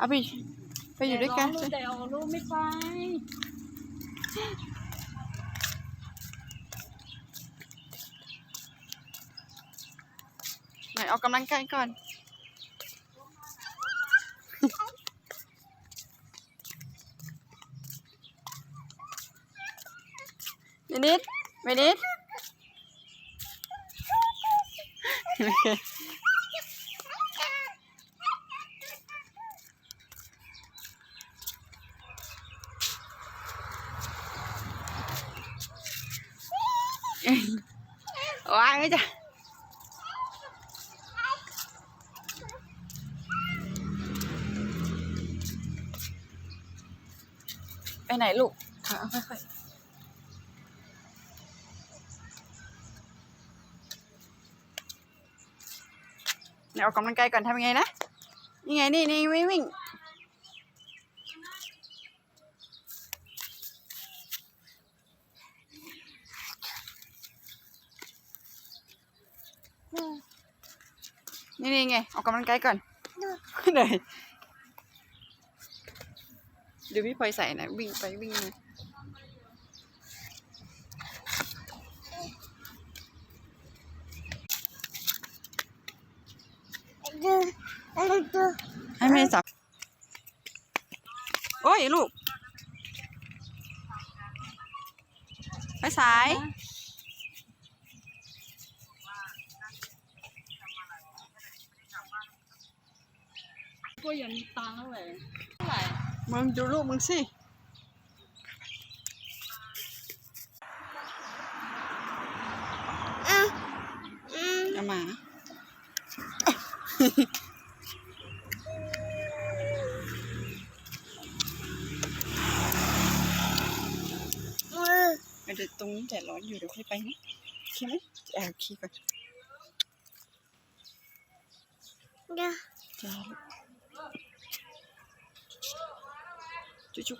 เอาไปไปอยู่ด้วยกันลูกเดี๋ยวลูกไม่ไป ไหนออกกำลังกายก่อนเมนิดเมนิด ว้ายไม่จ้ะไปไหนลูกเอาเอาค่อยๆเดี๋ยวออกกำลังกายก่อนทำยังไงนะนี่ไงนี่นี่วิ่งวิ่ง นี่นี่ไงออกกำลังกายก่อนเหนื่อยดูพี่พลอยใส่นะ วิ่งไปวิ่งมาดูดูให้แม่จับ โอ้ย ลูก ไปสาย ก็ยังมีตังค์เท่าไหร่เท่าไหร่มึงดูลูกมึงสิอะอืมเอามามือเดี๋ยวตรงนี้แดดร้อนอยู่เดี๋ยวค่อยไปนะโอเคไหมแอบขี้ก่อนเดี๋ยวจ้